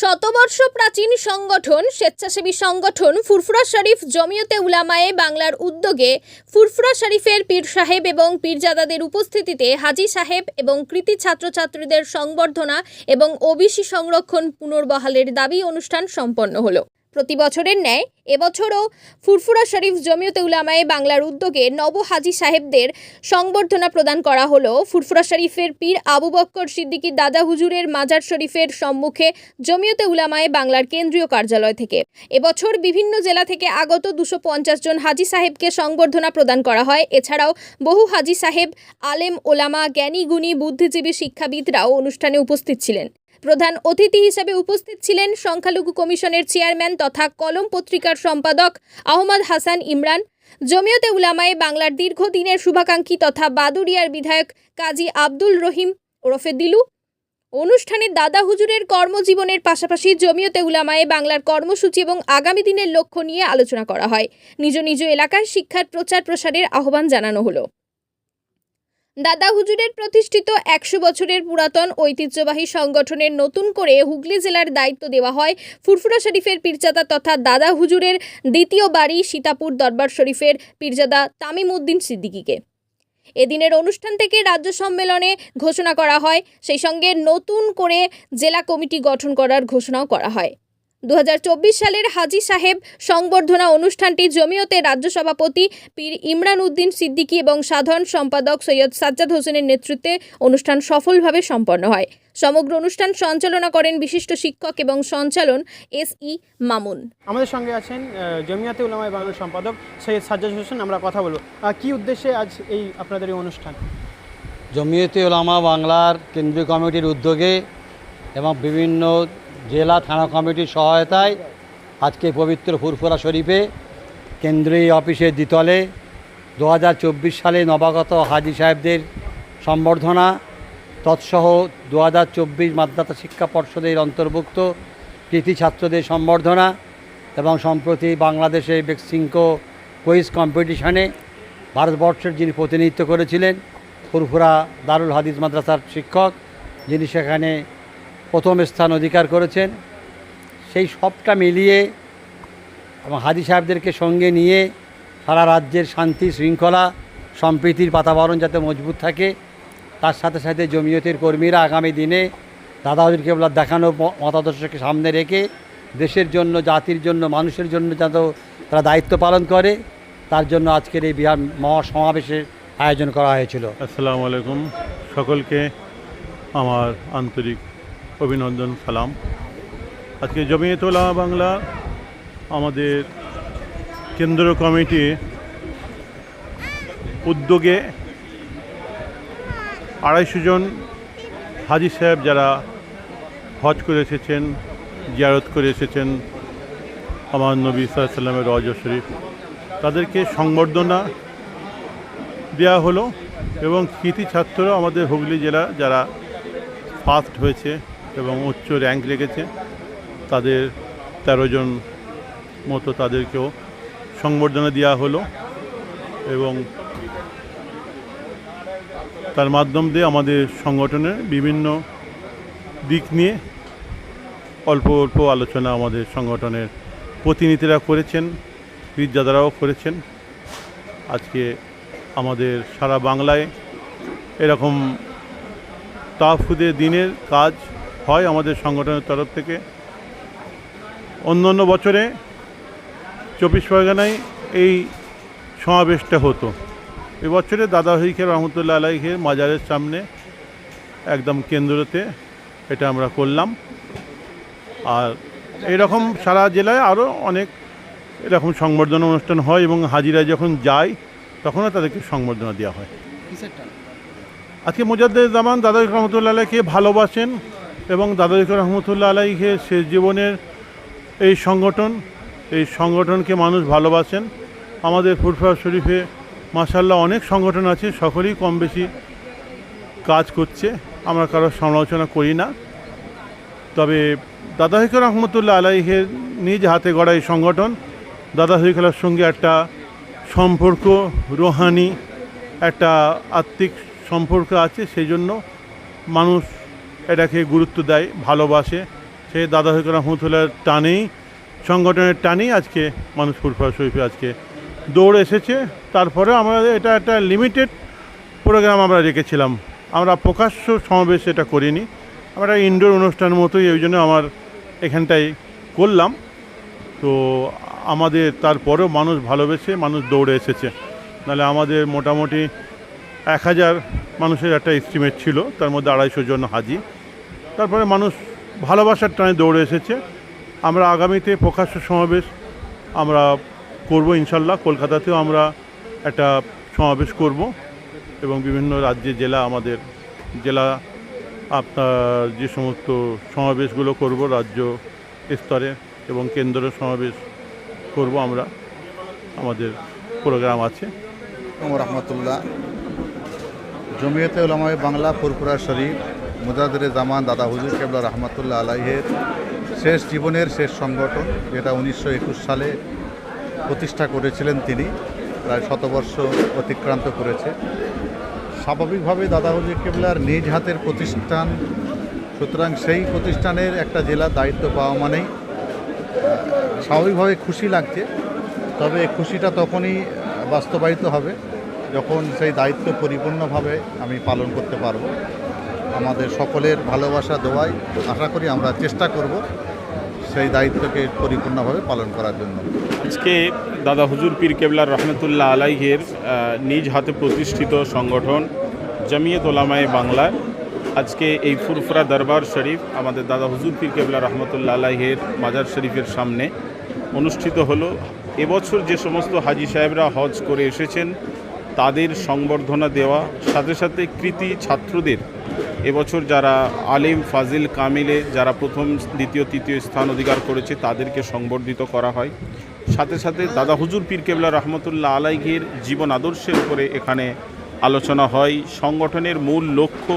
শতবর্ষ প্রাচীন সংগঠন, স্বেচ্ছাসেবী সংগঠন ফুরফুরা শরীফ জমিয়তে উলামায়ে বাংলার উদ্যোগে ফুরফুরা শরীফের পীর সাহেব এবং পীরজাদাদের উপস্থিতিতে হাজি সাহেব এবং কৃতি ছাত্রছাত্রীদের সংবর্ধনা এবং ওবিসি সংরক্ষণ পুনর্বহালের দাবি অনুষ্ঠান সম্পন্ন হলো। প্রতি বছরের ন্যায়, এবছরও ফুরফুরা শরীফ জমিয়তে উলামায়ে বাংলার উদ্যোগে নব হাজি সাহেবদের সংবর্ধনা প্রদান করা হলো। ফুরফুরা শরীফের পীর আবু বক্কর সিদ্দিকী দাদা হুজুরের মাজার শরীফের সম্মুখে জমিয়তে উলামায়ে বাংলার কেন্দ্রীয় কার্যালয় থেকে। এবছর বিভিন্ন জেলা থেকে আগত দুশো জন হাজি সাহেবকে সংবর্ধনা প্রদান করা হয়। এছাড়াও বহু হাজি সাহেব, আলেম, ওলামা, জ্ঞানী, গুণী, বুদ্ধিজীবী, শিক্ষাবিদরাও অনুষ্ঠানে উপস্থিত ছিলেন। প্রধান অতিথি হিসেবে উপস্থিত ছিলেন সংখ্যালঘু কমিশনের চেয়ারম্যান তথা কলম পত্রিকার সম্পাদক আহমদ হাসান ইমরান, জমিয়তে উলামায়ে বাংলার দীর্ঘদিনের শুভাকাঙ্ক্ষী তথা বাদুরিয়ার বিধায়ক কাজী আব্দুল রহিম ওরফে দিলু। অনুষ্ঠানে দাদা হুজুরের কর্মজীবনের পাশাপাশি জমিয়তে উলামায়ে বাংলার কর্মসূচি এবং আগামী দিনের লক্ষ্য নিয়ে আলোচনা করা হয়। নিজ নিজ এলাকার শিক্ষার প্রচার প্রসারের আহ্বান জানানো হলো। দাদা হুজুরের প্রতিষ্ঠিত একশো বছরের পুরাতন ঐতিহ্যবাহী সংগঠনের নতুন করে হুগলি জেলার দায়িত্ব দেওয়া হয় ফুরফুরা শরীফের পীরজাদা তথা দাদা হুজুরের দ্বিতীয় বাড়ি সীতাপুর দরবার শরীফের পীরজাদা তামিম উদ্দিন সিদ্দিকীকে। এদিনের অনুষ্ঠান থেকে রাজ্য সম্মেলনে ঘোষণা করা হয়, সেই সঙ্গে নতুন করে জেলা কমিটি গঠন করার ঘোষণাও করা হয়। দু হাজার চব্বিশ সালের হাজি সাহেব সংবর্ধনা অনুষ্ঠানটি জমিয়তে রাজ্য সভাপতি পীর ইমরান উদ্দিন সিদ্দিকী এবং সাধারণ সম্পাদক সৈয়দ সাজ্জাদ হোসেনের নেতৃত্বে অনুষ্ঠান সফলভাবে সম্পন্ন হয়। সমগ্র অনুষ্ঠান সঞ্চালনা করেন বিশিষ্ট শিক্ষক এবং সঞ্চালন এস ই মামুন। আমাদের সঙ্গে আছেন জমিয়াতে উলামায় বাংলার সম্পাদক সৈয়দ সাজ্জাদ হোসেন আমরা কথা বলব। কি উদ্দেশ্যে আজ এই আপনাদের এই অনুষ্ঠান? জমিয়তে ওলামা বাংলার কেন্দ্রীয় কমিটির উদ্যোগে এবং বিভিন্ন জেলা থানা কমিটির সহায়তায় আজকে পবিত্র ফুরফুরা শরীফে কেন্দ্রীয় অফিসের দ্বিতলে দু হাজার চব্বিশ সালে নবাগত হাজি সাহেবদের সম্বর্ধনা, তৎসহ দু হাজার চব্বিশ মাদ্রাসা শিক্ষা পর্ষদের অন্তর্ভুক্ত কৃতি ছাত্রদের সম্বর্ধনা এবং সম্প্রতি বাংলাদেশে বেক্সিংকো কুইজ কম্পিটিশনে ভারতবর্ষের যিনি প্রতিনিধিত্ব করেছিলেন ফুরফুরা দারুল হাদিস মাদ্রাসার শিক্ষক, যিনি সেখানে প্রথম স্থান অধিকার করেছেন। সেই সবটা মিলিয়ে এবং হাজি সাহেবদেরকে সঙ্গে নিয়ে সারা রাজ্যের শান্তি শৃঙ্খলা, সম্প্রীতির বাতাবরণ যাতে মজবুত থাকে, তার সাথে সাথে জমিয়তের কর্মীরা আগামী দিনে দাদাহুজুর কেবলার দেখানো মতাদর্শকে সামনে রেখে দেশের জন্য, জাতির জন্য, মানুষের জন্য যাতে তারা দায়িত্ব পালন করে, তার জন্য আজকের এই বিহার মহাসমাবেশের আয়োজন করা হয়েছিল। আসসালামু আলাইকুম। সকলকে আমার আন্তরিক অভিনন্দন, সালাম। আজকে জমিয়ত উলামা বাংলা আমাদের কেন্দ্র কমিটি উদ্যোগে আড়াইশো জন হাজি সাহেব যারা হজ করে এসেছেন, জিয়ারত করে এসেছেন, আমার নবী সাল্লামের রজ শরীফ, তাদেরকে সংবর্ধনা দেওয়া হলো এবং কৃতি ছাত্ররা আমাদের হুগলি জেলা যারা ফার্স্ট হয়েছে এবং উচ্চ র্যাঙ্ক রেখেছে। তাদের তেরো জন মতো তাদেরকেও সংবর্ধনা দেওয়া হলো এবং তার মাধ্যম দিয়ে আমাদের সংগঠনের বিভিন্ন দিক নিয়ে অল্প অল্প আলোচনা আমাদের সংগঠনের প্রতিনিধিরা করেছেন পীরজাদারাও করেছেন। আজকে আমাদের সারা বাংলায় এরকম তাফুদে দিনের কাজ হয় আমাদের সংগঠনের তরফ থেকে। অন্য অন্য বছরে চব্বিশ পরগনায় এই সমাবেশটা হতো। এবছরে দাদা হইখের রহমতুল্লাহ আলাইহের মাজারের সামনে একদম কেন্দ্রতে এটা আমরা করলাম। আর এরকম সারা জেলায় আরও অনেক এরকম সংবর্ধনা অনুষ্ঠান হয় এবং হাজিরা যখন যায় তখনও তাদেরকে সংবর্ধনা দেওয়া হয়। আজকে মুজাদ্দের জামান দাদা রহমতুল্লাহ আলাইকে ভালোবাসেন। এবং দাদা রহমতুল্লাহ আলাইকে শেষ জীবনের এই সংগঠন, এই সংগঠনকে মানুষ ভালোবাসেন। আমাদের ফুরফুরা শরীফে মাসাল্লাহ অনেক সংগঠন আছে, সকলেই কম বেশি কাজ করছে। আমরা কারোর সমালোচনা করি না। তবে দাদা হিকর রহমতুল্লাহ আলাইহের নিজ হাতে গড়া এই সংগঠন দাদা হিকলার সঙ্গে একটা সম্পর্ক, রোহানি, একটা আত্মিক সম্পর্ক আছে। সেই জন্য মানুষ এটাকে গুরুত্ব দেয়, ভালোবাসে। সেই দাদা হইকর রহমতুল্লাহ টানেই, সংগঠনের টানেই আজকে মানুষ ফুরফুরা শরীফে আজকে দৌড় এসেছে। তারপরে আমরা এটা একটা লিমিটেড প্রোগ্রাম আমরা রেখেছিলাম। আমরা প্রকাশ্য সমাবেশ এটা করিনি। আমরা ইনডোর অনুষ্ঠান মতোই ওই জন্য আমার এখানটাই করলাম। তো আমাদের তারপরেও মানুষ ভালোবেসে মানুষ দৌড়ে এসেছে। নাহলে আমাদের মোটামুটি এক হাজার মানুষের একটা এস্টিমেট ছিল, তার মধ্যে আড়াইশো জন হাজি। তারপরে মানুষ ভালোবাসার টানে দৌড়ে এসেছে। আমরা আগামীতে প্রকাশ্য সমাবেশ আমরা করব ইনশাল্লাহ। কলকাতাতেও আমরা একটা সমাবেশ করব এবং বিভিন্ন রাজ্যে জেলা আমাদের জেলা আপনার যে সমস্ত সমাবেশগুলো করব, রাজ্য স্তরে এবং কেন্দ্র সমাবেশ করব আমরা। আমাদের প্রোগ্রাম আছে। রহমতুল্লাহ। জমিয়তে উলামায়ে বাংলা ফুরফুরা শরীফ মুজাদের জামান দাদা হুজুর কেবলা রহমতুল্লাহ আলাইহের শেষ জীবনের শেষ সংগঠন, যেটা উনিশশো একুশ সালে প্রতিষ্ঠা করেছিলেন তিনি, প্রায় শতবর্ষ অতিক্রান্ত করেছে। স্বাভাবিকভাবে দাদা হুজুর কেবলার নিজ হাতের প্রতিষ্ঠান, সুতরাং সেই প্রতিষ্ঠানের একটা জেলার দায়িত্ব পাওয়া মানেই, স্বাভাবিকভাবে খুশি লাগছে, তবে খুশিটা তখনই বাস্তবায়িত হবে। যখন সেই দায়িত্ব পরিপূর্ণভাবে আমি পালন করতে পারব, আমাদের সকলের ভালোবাসা দোয়াই আশা করি আমরা চেষ্টা করব সেই দায়িত্বকে পরিপূর্ণভাবে পালন করার জন্য। আজকে দাদা হুজুর পীর কেবলার রহমতুল্লাহ আলাইহের নিজ হাতে প্রতিষ্ঠিত সংগঠন জামিয়ত ওলামায়ে বাংলায় আজকে এই ফুরফুরা দরবার শরীফ আমাদের দাদা হুজুর পীর কেবলা রহমতুল্লাহ আলাইহের মাজার শরীফের সামনে অনুষ্ঠিত হলো। এবছর যে সমস্ত হাজি সাহেবরা হজ করে এসেছেন তাদের সংবর্ধনা দেওয়া, সাথে সাথে কৃতি ছাত্রদের এবছর যারা আলিম ফাজিল কামিলে যারা প্রথম, দ্বিতীয়, তৃতীয় স্থান অধিকার করেছে, তাদেরকে সংবর্ধিত করা হয়। সাথে সাথে দাদা হুজুর পীর কেবলা রহমতুল্লাহ আলাইঘের জীবন আদর্শের উপরে এখানে আলোচনা হয়। সংগঠনের মূল লক্ষ্য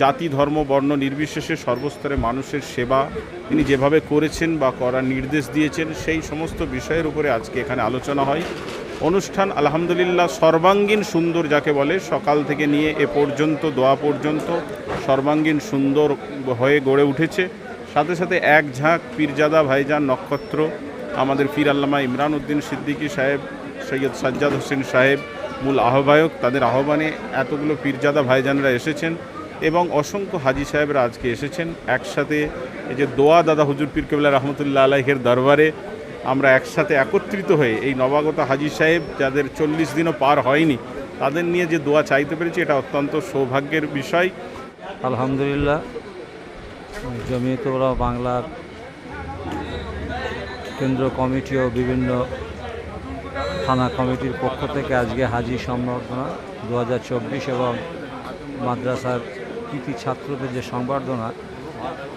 জাতি, ধর্ম, বর্ণ নির্বিশেষে সর্বস্তরে মানুষের সেবা। তিনি যেভাবে করেছেন বা করার নির্দেশ দিয়েছেন, সেই সমস্ত বিষয়ের উপরে আজকে এখানে আলোচনা হয়। অনুষ্ঠান, আলহামদুলিল্লাহ, সর্বাঙ্গীন সুন্দর যাকে বলে, সকাল থেকে নিয়ে এ পর্যন্ত, দোয়া পর্যন্ত সর্বাঙ্গীন সুন্দর হয়ে গড়ে উঠেছে। সাথে সাথে এক ঝাঁক পীরজাদা ভাইজান নক্ষত্র, আমাদের পীর আল্লামা ইমরান উদ্দিন সিদ্দিকী সাহেব, সৈয়দ সাজ্জাদ হোসেন সাহেব, মূল আহ্বায়ক, তাদের আহ্বানে এতগুলো পীরজাদা ভাইজানরা এসেছেন এবং অসংখ্য হাজি সাহেবরা আজকে এসেছেন। একসাথে এই যে দোয়া দাদা হুজুর পীর কেবলা রহমতুল্লাহ আলাইহের দরবারে আমরা একসাথে একত্রিত হয়ে এই নবাগত হাজি সাহেব, যাদের চল্লিশ দিনও পার হয়নি, তাদের নিয়ে যে দোয়া চাইতে পেরেছি, এটা অত্যন্ত সৌভাগ্যের বিষয়। আলহামদুলিল্লাহ। জমিয়ত বাংলার কেন্দ্র কমিটি ও বিভিন্ন থানা কমিটির পক্ষ থেকে আজকে হাজি সম্বর্ধনা দু হাজার চব্বিশ এবং মাদ্রাসার কৃতি ছাত্রদের যে সংবর্ধনা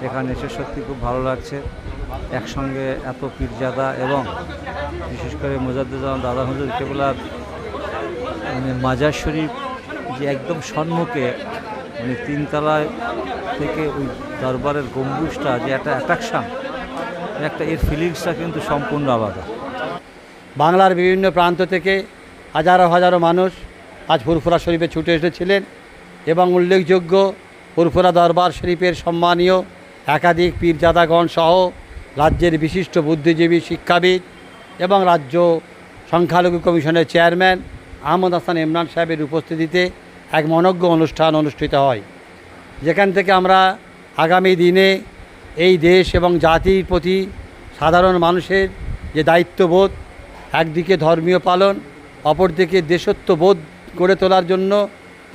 এখানে এসে সত্যি খুব ভালো লাগছে। একসঙ্গে এত পীরজাদা এবং বিশেষ করে মুজাদ্দুজ্জামান দাদা হুজুর কেবলার মানে মাজার শরীফ যে একদম সম্মুখে মানে তিনতলায় থেকে ওই দরবারের গম্বুজটা যে একটা অ্যাট্রাকশান একটা এর ফিলিংসটা কিন্তু সম্পূর্ণ আলাদা। বাংলার বিভিন্ন প্রান্ত থেকে হাজারো হাজারো মানুষ আজ ফুরফুরা শরীফে ছুটে এসেছিলেন এবং উল্লেখযোগ্য ফুরফুরা দরবার শরীফের সম্মানীয় একাধিক পীরজাদাগণ সহ রাজ্যের বিশিষ্ট বুদ্ধিজীবী শিক্ষাবিদ এবং রাজ্য সংখ্যালঘু কমিশনের চেয়ারম্যান আহমদ হাসান ইমরান সাহেবের উপস্থিতিতে এক মনজ্ঞ অনুষ্ঠান অনুষ্ঠিত হয়। যেখান থেকে আমরা আগামী দিনে এই দেশ এবং জাতির প্রতি সাধারণ মানুষের যে দায়িত্ববোধ, একদিকে ধর্মীয় পালন, অপরদিকে দেশত্ববোধ গড়ে তোলার জন্য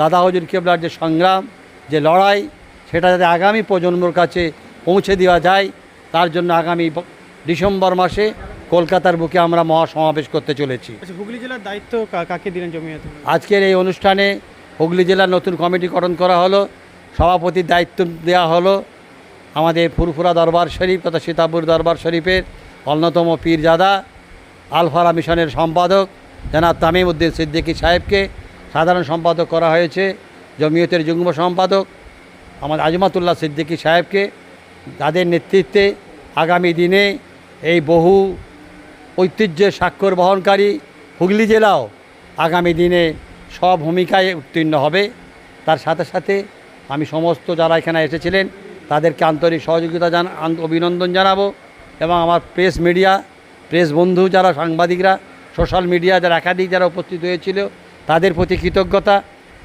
দাদা হজুর কেবলার যে সংগ্রাম, যে লড়াই, সেটা যাতে আগামী প্রজন্মর কাছে পৌঁছে দেওয়া যায় তার জন্য আগামী ডিসেম্বর মাসে কলকাতার বুকে আমরা মহাসমাবেশ করতে চলেছি। আচ্ছা হুগলি জেলার দায়িত্ব কাকে দিলেন জমিয়তে আজকের এই অনুষ্ঠানে হুগলি জেলার নতুন কমিটি গঠন করা হলো সভাপতির দায়িত্ব দেওয়া হলো আমাদের ফুরফুরা দরবার শরীফ তথা সীতাপুর দরবার শরীফের অন্যতম পীরজাদা আলফারা মিশনের সম্পাদক জনাব তামিম উদ্দিন সিদ্দিকী সাহেবকে সাধারণ সম্পাদক করা হয়েছে জমিয়তের যুগ্ম সম্পাদক আমাদের আজমাতুল্লাহ সিদ্দিকী সাহেবকে। তাদের নেতৃত্বে আগামী দিনে এই বহু ঐতিহ্যের স্বাক্ষর বহনকারী হুগলি জেলাও আগামী দিনে সব ভূমিকায় উত্তীর্ণ হবে। তার সাথে সাথে আমি সমস্ত যারা এখানে এসেছিলেন, তাদেরকে আন্তরিক সহযোগিতা জান অভিনন্দন জানাব এবং আমার প্রেস মিডিয়া, প্রেস বন্ধু যারা সাংবাদিকরা, সোশ্যাল মিডিয়া যারা একাধিক যারা উপস্থিত হয়েছিল, তাদের প্রতি কৃতজ্ঞতা,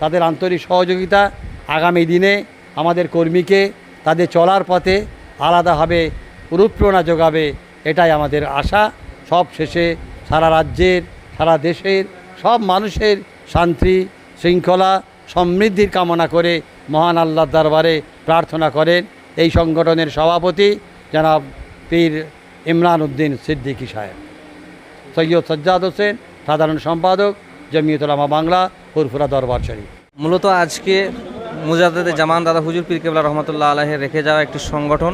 তাদের আন্তরিক সহযোগিতা। আগামী দিনে আমাদের কর্মীকে তাদের চলার পথে আলাদাভাবে অনুপ্রেরণা যোগাবে, এটাই আমাদের আশা। সব শেষে সারা রাজ্যের, সারা দেশের, সব মানুষের শান্তি, শৃঙ্খলা, সমৃদ্ধির কামনা করে মহান আল্লাহর দরবারে প্রার্থনা করেন এই সংগঠনের সভাপতি জনাব পীর ইমরান উদ্দিন সিদ্দিকী সাহেব। সৈয়দ সজ্জাদ হোসেন, সাধারণ সম্পাদক জমিয়তুলামা বাংলা ফুরফুরা দরবার শরীফ। মূলত আজকে মুজাদ্দেদে জামান দাদা হুজুর পীর কেবলা রহমতুল্লাহ আলাহে রেখে যাওয়া একটি সংগঠন।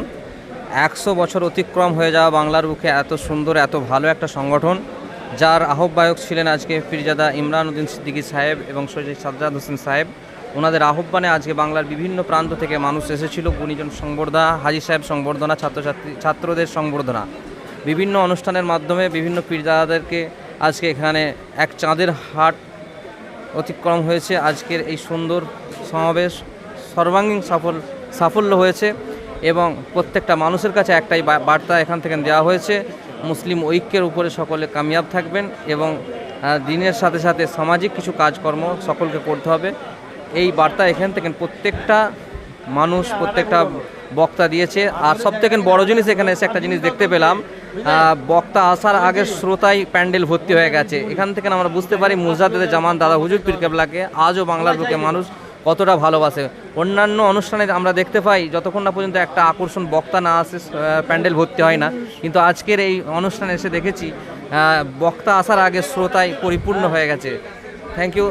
একশো বছর অতিক্রম হয়ে যাওয়া বাংলার বুকে এত সুন্দর, এত ভালো একটা সংগঠন, যার আহ্বায়ক ছিলেন আজকে পীরজাদা ইমরান উদ্দিন সিদ্দিকী সাহেব এবং সৈয়দ সাজ্জাদ হোসেন সাহেব। ওনাদের আহ্বানে আজকে বাংলার বিভিন্ন প্রান্ত থেকে মানুষ এসেছিল, গুণীজন সংবর্ধনা, হাজি সাহেব সংবর্ধনা, ছাত্রছাত্রী, ছাত্রদের সংবর্ধনা। বিভিন্ন অনুষ্ঠানের মাধ্যমে বিভিন্ন পীরজাদাদেরকে আজকে এখানে এক চাঁদের হাট অতিক্রম হয়েছে। আজকের এই সুন্দর সমাবেশ সর্বাঙ্গীন সাফল, সাফল্য হয়েছে এবং প্রত্যেকটা মানুষের কাছে একটাই বার্তা এখান থেকে দেওয়া হয়েছে, মুসলিম ঐক্যের উপরে সকলে কামিয়াব থাকবেন এবং দিনের সাথে সাথে সামাজিক কিছু কাজকর্ম সকলকে করতে হবে। এই বার্তা এখান থেকে প্রত্যেকটা মানুষ, প্রত্যেকটা বক্তা দিয়েছে। আর সব থেকে বড় জিনিস এখানে এসে একটা জিনিস দেখতে পেলাম বক্তা আসার আগে শ্রোতাই প্যান্ডেল ভর্তি হয়ে গেছে। এখান থেকে আমরা বুঝতে পারি মুজাদ্দেদের জামান দাদা হুজুর পীর কেবলাকে আজও বাংলার বুকে মানুষ কতটা ভালোবাসে। অন্যান্য অনুষ্ঠানে আমরা দেখতে পাই, যতক্ষণ না পর্যন্ত একটা আকর্ষণ বক্তা না আসে প্যান্ডেল ভর্তি হয় না। কিন্তু আজকের এই অনুষ্ঠানে এসে দেখেছি বক্তা আসার আগে শ্রোতায় পরিপূর্ণ হয়ে গেছে। Thank you